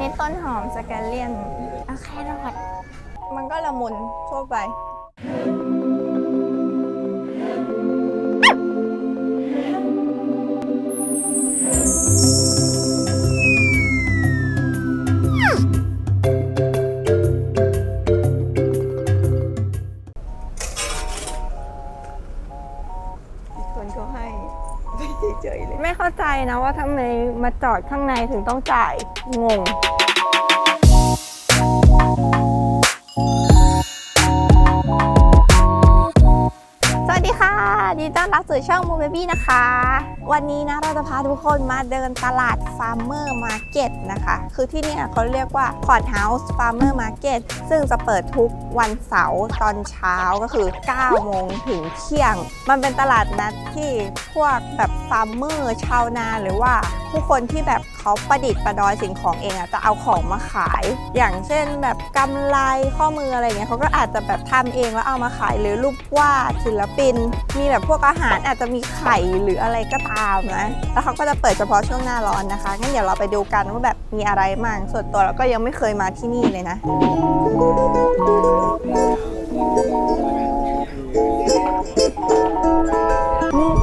นี่ต้นหอมสแกลเลียนอะแครอทมันก็ละมุนทั่วไปคน นะว่าทำไมมาจอดข้างในถึงต้องจ่ายงง วัสดีค่ะยินดีต้อนรับสู่ช่องมูเบบี้นะคะ วันนี้นะเราจะพาทุกคนมาเดินตลาดฟาร์มเมอร์มาร์เก็ตนะคะ คือที่นี่เขาเรียกว่าคอร์ทเฮาส์ฟาร์มเมอร์มาร์เก็ตซึ่งจะเปิดทุกวันเสาร์ตอนเช้าก็คือ 9 โมงถึงเที่ยง มันเป็นตลาดนัดที่พวกแบบฟาร์มเมอร์ชาวนาหรือว่า ผู้คนที่แบบเขาประดิษฐ์ประดอยสิ่งของเองอะจะเอาของมาขาย อย่างเช่นแบบกำไลข้อมืออะไรเงี้ยเขาก็อาจจะแบบทำเองแล้วเอามาขายหรือรูปวาดศิลปิน มีแบบพวกอาหารอาจจะมีไข่หรืออะไรก็ตามนะแล้วเขาก็จะเปิดเฉพาะช่วงหน้าร้อนนะคะงั้นเดี๋ยวเราไปดูกันว่าแบบมีอะไรมั่งส่วนตัวเราก็ยังไม่เคยมาที่นี่เลยนะ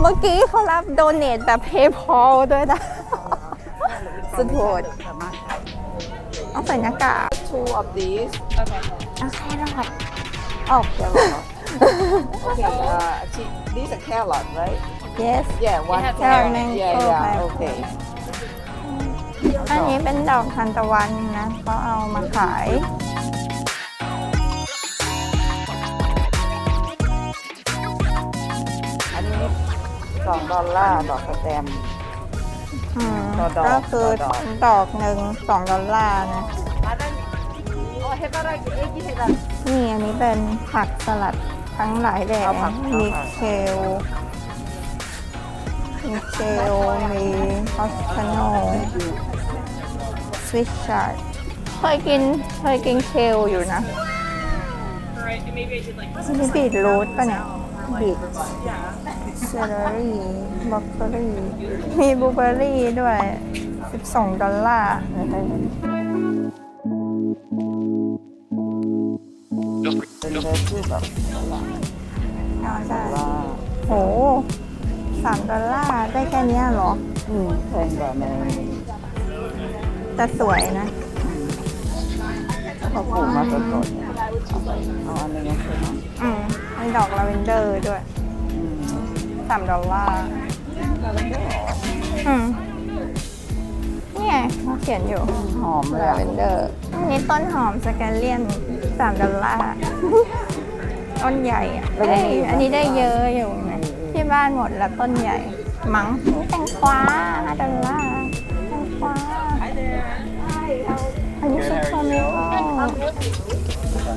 เมื่อกี้เขารับโดเนทแบบ PayPal ด้วยนะ สุดโหดต้องใส่หน้ากาก two of these อะแครอทออก carrot okay uh she- these are carrot right yes yeah one have carrot carrot, yeah mango, yeah pineapple. okay อันนี้เป็นดอกทานตะวันนะเขาเอามาขายอันนี้สองดอลลาร์ดอกสแตมป์ อืมต่อดอกก็คือต่อดอก ดอกหนึ่งสองดอลลาร์นะ นี่อันนี้เป็นผักสลัดทั้งหลายแหล่เอาผัก มีเอาผักเคลมีเคลมีออสคาโนสวิชชาร์ดเคยกินเคยกินเคลอยู่นะ นี่บีทรูทป่ะเนี่ย บีทเซเลอรี่บล็อกเกอรี่ มีบลูเบอร์รี่ด้วย 12 ดอลลาร์ เป็นเบอร์ชื่แบบเอาได้ว่าโหสามดอลลาร์ ได้แค่เนี้ยเหรอ อืมแพงกว่าในแต่สวยนะเขาปลูกมาสดๆเนี่ยเอาไปเอาอันนี้ใช่ไหมอืมมีดอกลาเวนเดอร์ด้วยสามดอลลาร์อืมนี่ไงเขาเขียนอยู่หอมเลยลาอะเวนเดอร์อันนี้ต้นหอมสแกลเลียนสามดอลลาร์ต้นใหญ่อะเอ้ยอันนี้ได้เยอะอยู่นะที่บ้านหมดแล้วต้นใหญ่ มั้งนี่แตงกวาห้าดอลลาร์แตงกวาอันนี้ซุปโทมิโต้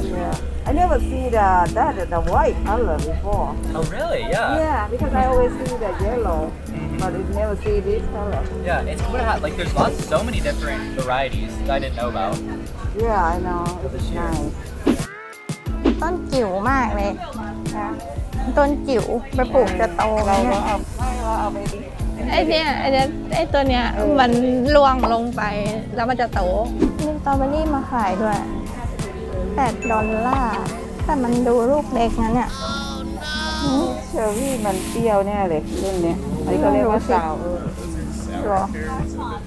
Yeah. I never see the that the white color before. Oh really? Yeah. Yeah, because I always see the yellow, but I never see this color. Yeah. It's cool to have like there's lots, so many different varieties that I didn't know about. Yeah, I know. It's nice. ต้นจิ๋วมากเลยนะต้นจิ๋วไปปลูกจะโตไหมเราเนี่ก็ยเอาให้เราเอาไปดิไอเนี้ยไอเนี้ยไอตัวเนี้ยมันล่วงลงไปแล้วมันจะโตมีสตรอเบอรี่มาขายด้วย 8 ดอลลาร์ แต่มันดูลูกเล็กนะเนี่ยหืมเชอร์รี่มันเปรี้ยวแน่เลยรุ่นเนี้ยอันนี้ก็เรียกว่าซาวเออหรอ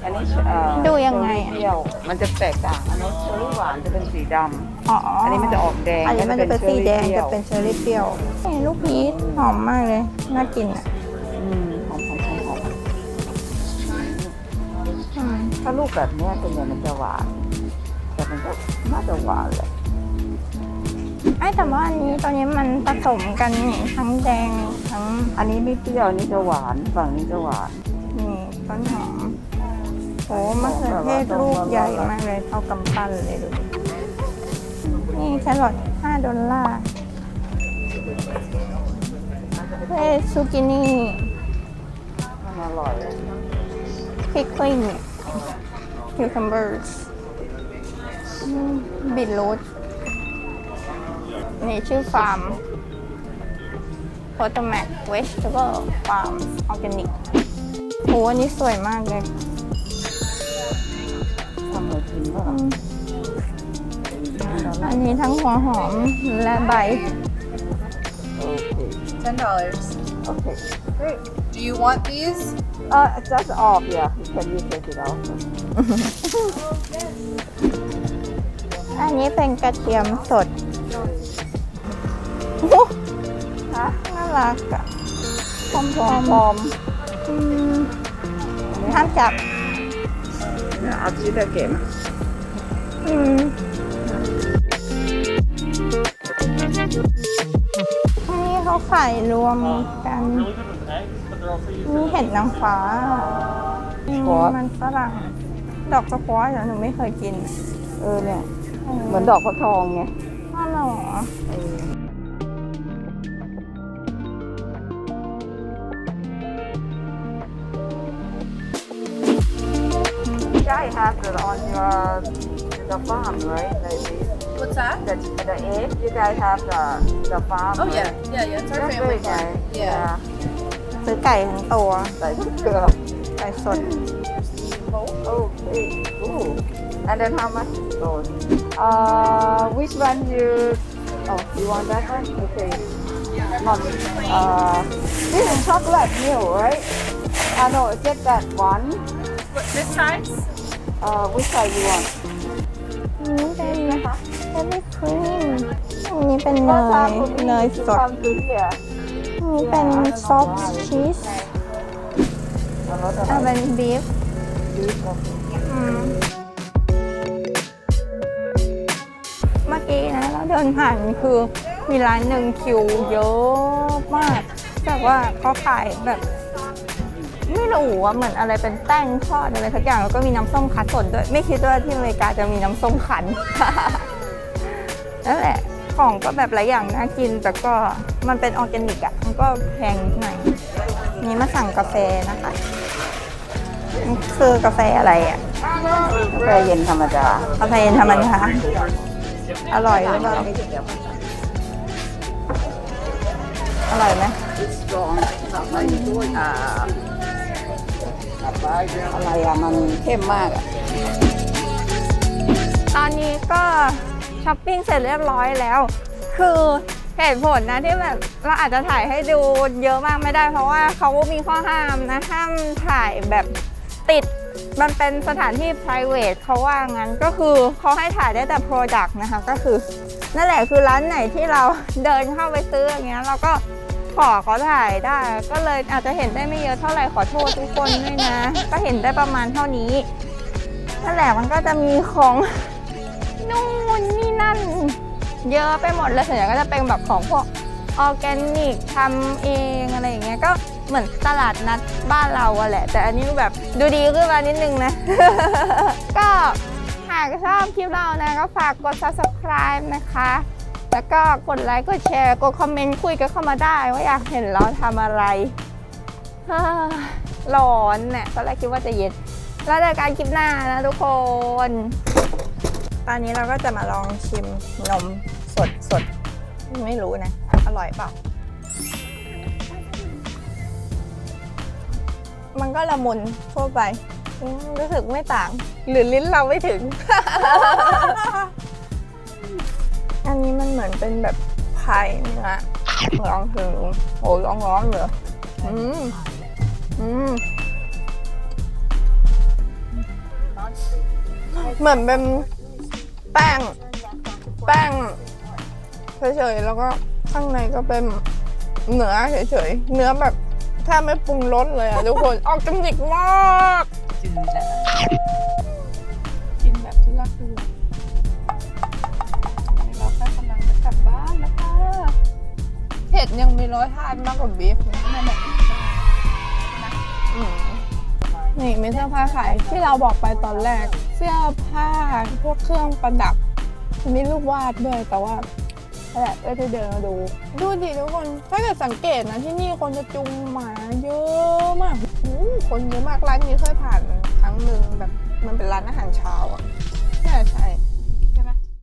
อันนี้เอ่อดูยังไงเชอร์รี่เปรี้ยว มันจะแตกต่าง อันนี้เชอร์รี่หวานจะเป็นสีดำอ๋ออัอันนี้มันจะออกแดงอันนี้มันจะเป็นสีแดงเชอจะร์รี่เป็นเชอร์รี่เปรี้ยวนี่ลูกพีชหอมมากเลย น่ากินอะอืมหอมหอมหอมหอมอืมถ้าลูกแบบเนี้ยส่วนใหญ่มันจะหวาน แต่มันก็น่าจะหวานแหละ ไอ้แต่ว่าอันนี้ตอนนี้มันผสมกันนี่ทั้งแดงทั้งอันนี้ไม่เปรี้ยวอันนี้จะหวานฝั่งนี้จะหวาน นี่ต้นหอมโอ้มะเขือเทศลูกใหญ่มากเลยเท่ากำปั้นเลยดูนี่แครอท5ดอลลาร์เฮ้ซูกินี่มันอร่อยอะพิกลิงคิวคัมเบอร์สบิดรูท นี่ชื่อฟาร์มโพตแมกเวสต์เบิลฟาร์มออร์แกนิกโหอันนี้สวยมากเลยทำำเลยกินป่ะอืมอันนี้ทั้งหัวหอมและใบโอเค Ten dollars. โอเค Great. Do you want these? เออ just off yeah you can you take it out อันนี้เป็นกระเทียมสดโอ้ ฮะน่ารักอะพร้อมพร้อมๆอืมห้ามจับๆเอาชีสเก็บอืมอันนี้เขาขายรวมกันนี่เห็ดนางฟ้าอืมมันฝรั่งดอกสควอชเหรอหนูไม่เคยกิน เออเนี่ย เหมือนดอกฟักทองไงอ้าวเหรอ guys have it on your the farm, right? Like this. What's that? The, the egg, you guys have the the farm. Oh right? yeah, yeah, yeah. It's our That's family very farm. nice. Yeah. ซื้อไก่ทั้งตัว ใส่ทุกเกลือ ไก่สด Okay. Ooh. And then how much is those? Uh, which one you? Oh, you want that one? Okay. Not. Uh, this is chocolate milk, right? Uh, no, just that one. What, this size? Uh, which side you want? อันนี้เป็นนะคะเป็นครีมอันนี้เป็นเนย เนยสด Come to here. อันนี้เป็นซอฟต์ชีส A lot of อะเป็นบีฟ beef, okay. เมื่อกี้นะเราเดินผ่านคือมีร้านหนึ่งคิวเยอะมากแบบว่าเขาขายแบบ ไม่รู้ว่าเหมือนอะไรเป็นแป้งทอดอะไรทักอย่างแล้วก็มีน้ำส้มคั้นสดด้วยไม่คิดว่าที่อเมริกาจะมีน้ำส้มคั้นนั่นแหละของก็แบบหลายอย่างน่ากิน แต่ก็มันเป็นออร์แกนิกอะมันก็แพงนิดหน่อยนี่มาสั่งกาแฟนะคะนี่คือกาแฟอะไรอะกาแฟเย็นธรรมดากาแฟเย็นธรรมดาอร่อยหรือเปล่าอร่อยไหม strong อะไรอะมันเข้มมากอะตอนนี้ก็ช้อปปิ้งเสร็จเรียบร้อยแล้ว คือเหตุผลนะที่แบบเราอาจจะถ่ายให้ดูเยอะมากไม่ได้ เพราะว่าเขามีข้อห้ามนะห้ามถ่ายแบบติดมันเป็นสถานที่ private เขาว่างั้นก็คือเขาให้ถ่ายได้แต่ product นะคะก็คือ นั่นแหละคือร้านไหนที่เราเดินเข้าไปซื้ออย่างเงี้ยเราก็ ขอเขาถ่ายได้ ก็เลยอาจจะเห็นได้ไม่เยอะเท่าไหร่ขอโทษทุกคนด้วยนะ ก็เห็นได้ประมาณเท่านี้นั่นแหละมันก็จะมีของนู่นนี่นั่น เยอะไปหมดเลยส่วนใหญ่ก็จะเป็นแบบของพวกออร์แกนิกทำเองอะไรอย่างเงี้ยก็เหมือนตลาดนัดบ้านเราอะแหละ แต่อันนี้แบบดูดีขึ้นมานิดนึงนะ ก็หากชอบคลิปเรานะก็ฝากกด subscribe นะคะ แล้วก็กดไลค์กดแชร์กดคอมเมนต์คุยกันเข้ามาได้ ว่าอยากเห็นเราทำอะไรร้อนเนี่ยตอนแรกคิดว่าจะเย็นแล้วเจอกันคลิปหน้านะทุกคน ตอนนี้เราก็จะมาลองชิมนมสดสดไม่รู้นะ อร่อยเปล่า มันก็ละมุนทั่วไป รู้สึกไม่ต่าง หรือลิ้นเราไม่ถึง อันนี้มันเหมือนเป็นแบบพายเนื้อลองถึงโอ้ร้อนร้อนเลยอืมอืมเหมือนเป็นแป้ง แป้งเฉยๆแล้วก็ข้างในก็เป็นเนื้อเฉยๆเนื้อแบบแทบไม่ปรุงรสเลยอะทุกคน ออกจมิกมาก กินแบบทุลักทุเล เห็ดยังมีรสชาติมากกว่าบีฟไม่แบบนี่มีเสื้อผ้าขายที่เราบอกไปตอนแรก เสื้อผ้าพวกเครื่องประดับ มีรูปวาดด้วยแต่ว่าแหละก็จะเดินมาดู ดูดิทุกคน ถ้าเกิดสังเกตนะที่นี่คนจะจุงหมาเยอะมากอู้คนเยอะมากร้านนี้เคยผ่านครั้งหนึ่งแบบมันเป็นร้านอาหารเช้าอะน่าจะใช่